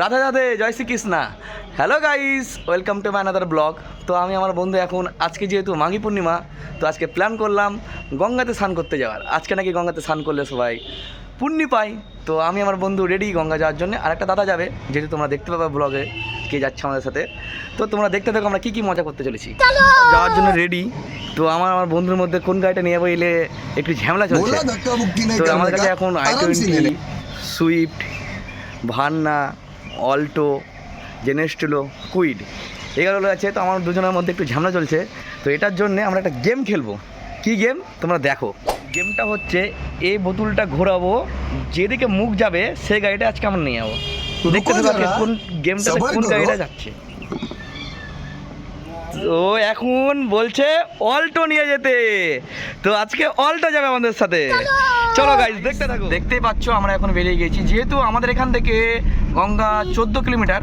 Radha Radhe Joy Shri Krishna hello guys welcome to my another blog তো আমি আমার বন্ধু এখন আজকে যেহেতু মাঘী পূর্ণিমা তো আজকে প্ল্যান করলাম গঙ্গাতে স্নান করতে যাওয়ার। আজকে নাকি গঙ্গাতে স্নান করলে সবাই পূর্ণি পাই তো আমি আমার বন্ধু রেডি গঙ্গা যাওয়ার জন্য। আর একটা দাদা যাবে যেহেতু তোমরা দেখতে পাবে ব্লগে কে যাচ্ছে আমাদের সাথে। তো তোমরা দেখতে থাকো আমরা কী কী মজা করতে চলেছি। যাওয়ার জন্য রেডি তো আমার আমার বন্ধুর মধ্যে কোন গাড়িটা নিয়ে যাব এলে একটু ঝামেলা চলছে। তো আমাদের কাছে এখন আই টোয়েন্টি সুইফট ভান্না অল্টো জেনেস্টুলো কুইড এগুলো আছে। তো আমার দুজনের মধ্যে একটু ঝামেলা চলছে। তো এটার জন্যে আমরা একটা গেম খেলব। কি গেম? তোমরা দেখো। গেমটা হচ্ছে এই বোতলটা ঘোরাবো যেদিকে মুখ যাবে সেই গাড়িটা আজকে আমরা নিয়ে যাব। দেখতে কোন সবার কোন গাড়িটা যাচ্ছে। তো এখন বলছে অল্টো নিয়ে যেতে। তো আজকে অল্টো যাবে আমাদের সাথে। চলো। গাইজ দেখতে থাকো। দেখতেই পাচ্ছ আমরা এখন বেরিয়ে গেছি যেহেতু আমাদের এখান থেকে গঙ্গা চোদ্দ কিলোমিটার।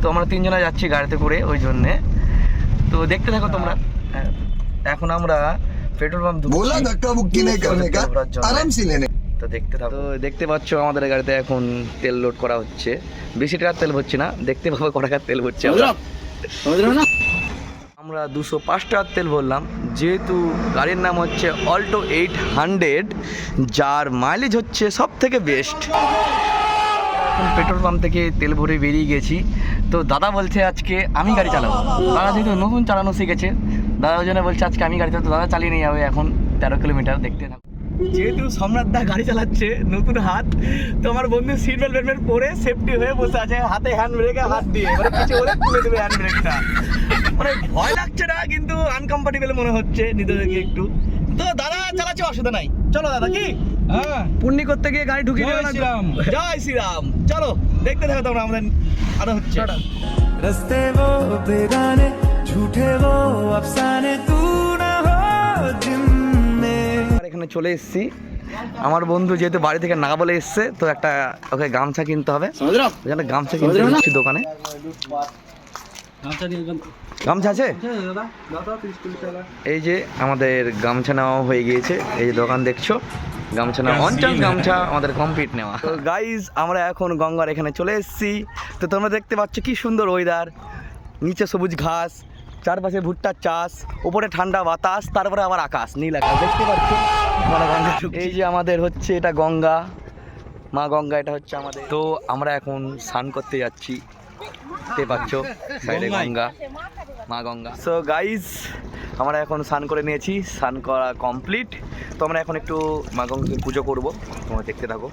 তো আমরা তিনজনে যাচ্ছি গাড়িতে করে ওই জন্যে। তো দেখতে থাকো তোমরা। হ্যাঁ, এখন আমরা পেট্রোল পাম্প বলা ধাক্কা নেই আরাম তো দেখতে থাকো। তো দেখতে পাচ্ছ আমাদের গাড়িতে এখন তেল লোড করা হচ্ছে। বেশি টাকার তেল ভরছে না দেখতে পাবো ক টাকার তেল ভরছে আমরা। দুশো পাঁচ টাকার তেল ভরলাম। যেহেতু গাড়ির নাম হচ্ছে অল্টো এইট হান্ড্রেড যার মাইলেজ হচ্ছে সব থেকে বেস্ট এখন পেট্রোল পাম্প থেকে তেল ভরে বেরিয়ে গেছি। তো দাদা বলছে আজকে আমি গাড়ি চালাবো। দাদা যেহেতু নতুন চালানো শিখেছে, দাদা ওই জন্য বলছে আজকে আমি গাড়ি চালাবো। দাদা চালিয়ে নিয়ে যাবে এখন তেরো কিলোমিটার দেখতে থাকো। যেহেতু সম্রাট দা গাড়ি চালাচ্ছে, নতুন হাত, তো আমার বন্ধু সিট বেল্ট বেল্ট পরে সেফটি হয়ে বসে আছে। হাতে হ্যান্ড ব্রেকে হাত দিয়ে। মানে কিছু হলে তুলে দেবে হ্যান্ড ব্রেকটা মানে ভয় লাগছে না কিন্তু আনকমফর্টেবল মনে হচ্ছে নিজেদেরকে একটু তো দাদা চালাচ্ছে অসুবিধা নাই চলো দাদা কি হ্যাঁ পুণ্যি করতে গিয়ে গাড়ি ঢুকিয়ে জয় দেবে না শ্রীরাম। জয় শ্রীরাম চলো দেখতে থাকো তোমরা আমাদের আরো হচ্ছে रस्ते वो बेगाने झूठे वो अफसाने तू ना हो जिनमें আর এখানে চলে এসেছি আমার বন্ধু যেহেতু বাড়ি থেকে না বলে এসছে তো একটা ওকে গামছা কিনতে হবে ওই জন্য গামছা কিনতে এসেছি দোকানে গামছা আছে? এই যে আমাদের গামছা নেওয়া হয়ে গিয়েছে। এই যে দোকান দেখছ? গামছা নেওয়া অঞ্চল গামছা আমাদের কমপ্লিট নেওয়া। তো গাইজ আমরা এখন গঙ্গার এখানে চলে এসেছি। তো তোমরা দেখতে পাচ্ছ কি সুন্দর ওয়েদার নিচে সবুজ ঘাস চারপাশে ভুট্টার চাষ উপরে ঠান্ডা বাতাস তারপরে আবার আকাশ নীল আকাশ। দেখতে পাচ্ছ? আমরা গঙ্গা এই যে আমাদের হচ্ছে এটা গঙ্গা। মা গঙ্গা এটা হচ্ছে আমাদের। তো আমরা এখন স্নান করতে যাচ্ছি। দেখতে পাচ্ছ সাইডে গঙ্গা মা গঙ্গা। সো গাইজ আমরা এখন স্নান করে নিয়েছি স্নান করা কমপ্লিট তো আমরা এখন একটু মা গঙ্গাকে পুজো করব তোমরা দেখতে থাকো।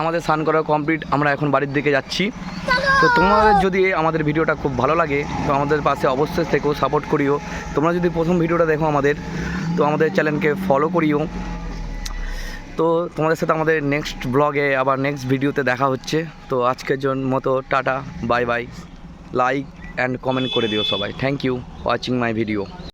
আমাদের স্নান করা কমপ্লিট আমরা এখন বাড়ির দিকে যাচ্ছি। তো তোমাদের যদি আমাদের ভিডিওটা খুব ভালো লাগে, তো আমাদের পাশে অবশ্যই থেকেও সাপোর্ট করিও। তোমরা যদি প্রথম ভিডিওটা দেখো আমাদের, তো আমাদের চ্যানেলকে ফলো করিও। তো তোমাদের সাথে আমাদের নেক্সট ব্লগে আবার নেক্সট ভিডিওতে দেখা হচ্ছে। তো আজকের জন্য মতো ta ta bye bye like and comment করে দিও সবাই। Thank you watching my video